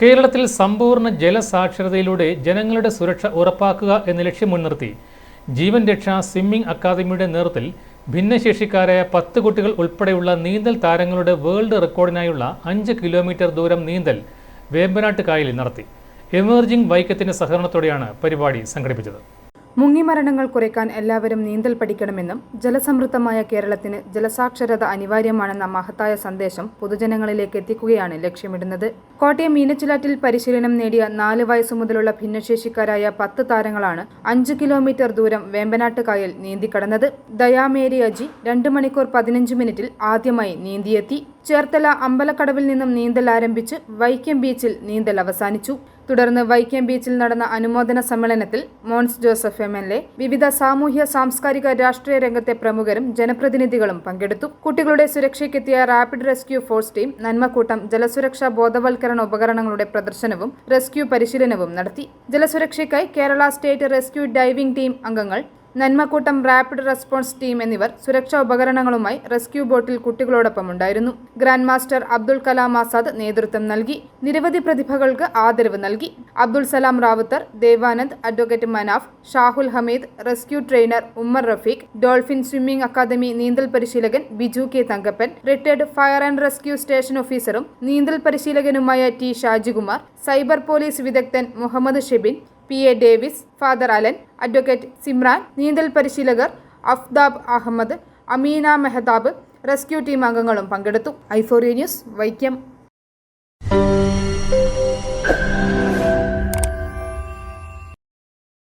കേരളത്തിൽ സമ്പൂർണ ജലസാക്ഷരതയിലൂടെ ജനങ്ങളുടെ സുരക്ഷ ഉറപ്പാക്കുക എന്ന ലക്ഷ്യം മുൻനിർത്തി. ജീവൻ രക്ഷാ സ്വിമ്മിംഗ് അക്കാദമിയുടെ നേതൃത്വത്തിൽ ഭിന്നശേഷിക്കാരായ പത്ത് കുട്ടികൾ ഉൾപ്പെടെയുള്ള നീന്തൽ താരങ്ങളുടെ വേൾഡ് റെക്കോർഡിനായുള്ള അഞ്ച് കിലോമീറ്റർ ദൂരം നീന്തൽ വേമ്പനാട്ട് കായലിൽ നടത്തി. എമേർജിംഗ് വൈക്കത്തിന്റെ സഹകരണത്തോടെയാണ് പരിപാടി സംഘടിപ്പിച്ചത്. മുങ്ങിമരണങ്ങൾ കുറയ്ക്കാൻ എല്ലാവരും നീന്തൽ പഠിക്കണമെന്നും ജലസമൃദ്ധമായ കേരളത്തിന് ജലസാക്ഷരത അനിവാര്യമാണെന്ന മഹത്തായ സന്ദേശം പൊതുജനങ്ങളിലേക്ക് എത്തിക്കുകയാണ് ലക്ഷ്യമിടുന്നത്. കോട്ടയം മീനച്ചിലാറ്റിൽ പരിശീലനം നേടിയ നാല് വയസ്സു മുതലുള്ള ഭിന്നശേഷിക്കാരായ പത്ത് താരങ്ങളാണ് അഞ്ച് കിലോമീറ്റർ ദൂരം വേമ്പനാട്ട് കായൽ നീന്തിക്കടന്നത് ദയാമേരി അജി രണ്ട് മണിക്കൂർ പതിനഞ്ച് മിനിറ്റിൽ ആദ്യമായി നീന്തിയെത്തി. ചേർത്തല അമ്പലക്കടവിൽ നിന്നും നീന്തൽ ആരംഭിച്ച് വൈക്കം ബീച്ചിൽ നീന്തൽ അവസാനിച്ചു. തുടർന്ന് വൈക്കം ബീച്ചിൽ നടന്ന അനുമോദന സമ്മേളനത്തിൽ Mons Joseph M L A വിവിധ സാമൂഹ്യ സാംസ്കാരിക രാഷ്ട്രീയ രംഗത്തെ പ്രമുഖരും ജനപ്രതിനിധികളും പങ്കെടുത്തു. കുട്ടികളുടെ സുരക്ഷയ്ക്കെത്തിയ rapid rescue force team Nanmakkoottam ജലസുരക്ഷാ ബോധവൽക്കരണ ഉപകരണങ്ങളുടെ പ്രദർശനവും റെസ്ക്യൂ പരിശീലനവും നടത്തി. ജലസുരക്ഷയ്ക്കായി Kerala state rescue diving team അംഗങ്ങൾ നന്മക്കൂട്ടം റാപ്പിഡ് റെസ്പോൺസ് ടീം എന്നിവർ സുരക്ഷാ ഉപകരണങ്ങളുമായി റെസ്ക്യൂ ബോട്ടിൽ കുട്ടികളോടൊപ്പം ഉണ്ടായിരുന്നു. ഗ്രാൻഡ് മാസ്റ്റർ അബ്ദുൾ കലാം ആസാദ് നേതൃത്വം നൽകി. നിരവധി പ്രതിഭകൾക്ക് ആദരവ് നൽകി. Abdul Salam Rawther Devanand advocate Manaf Shahul Hameed rescue trainer Ummer Rafeeq dolphin swimming academy നീന്തൽ പരിശീലകൻ Biju K Thankappan retired fire and rescue station ഓഫീസറും നീന്തൽ പരിശീലകനുമായ ടി ഷാജികുമാർ സൈബർ പോലീസ് വിദഗ്ധൻ Muhammad Shebin P. A. Davis father Alan advocate Simran നീന്തൽ പരിശീലകർ Aftab Ahmed Ameena Mehtab rescue team അംഗങ്ങളും പങ്കെടുത്തു. ഐഫോറിയ ന്യൂസ് വൈക്കം.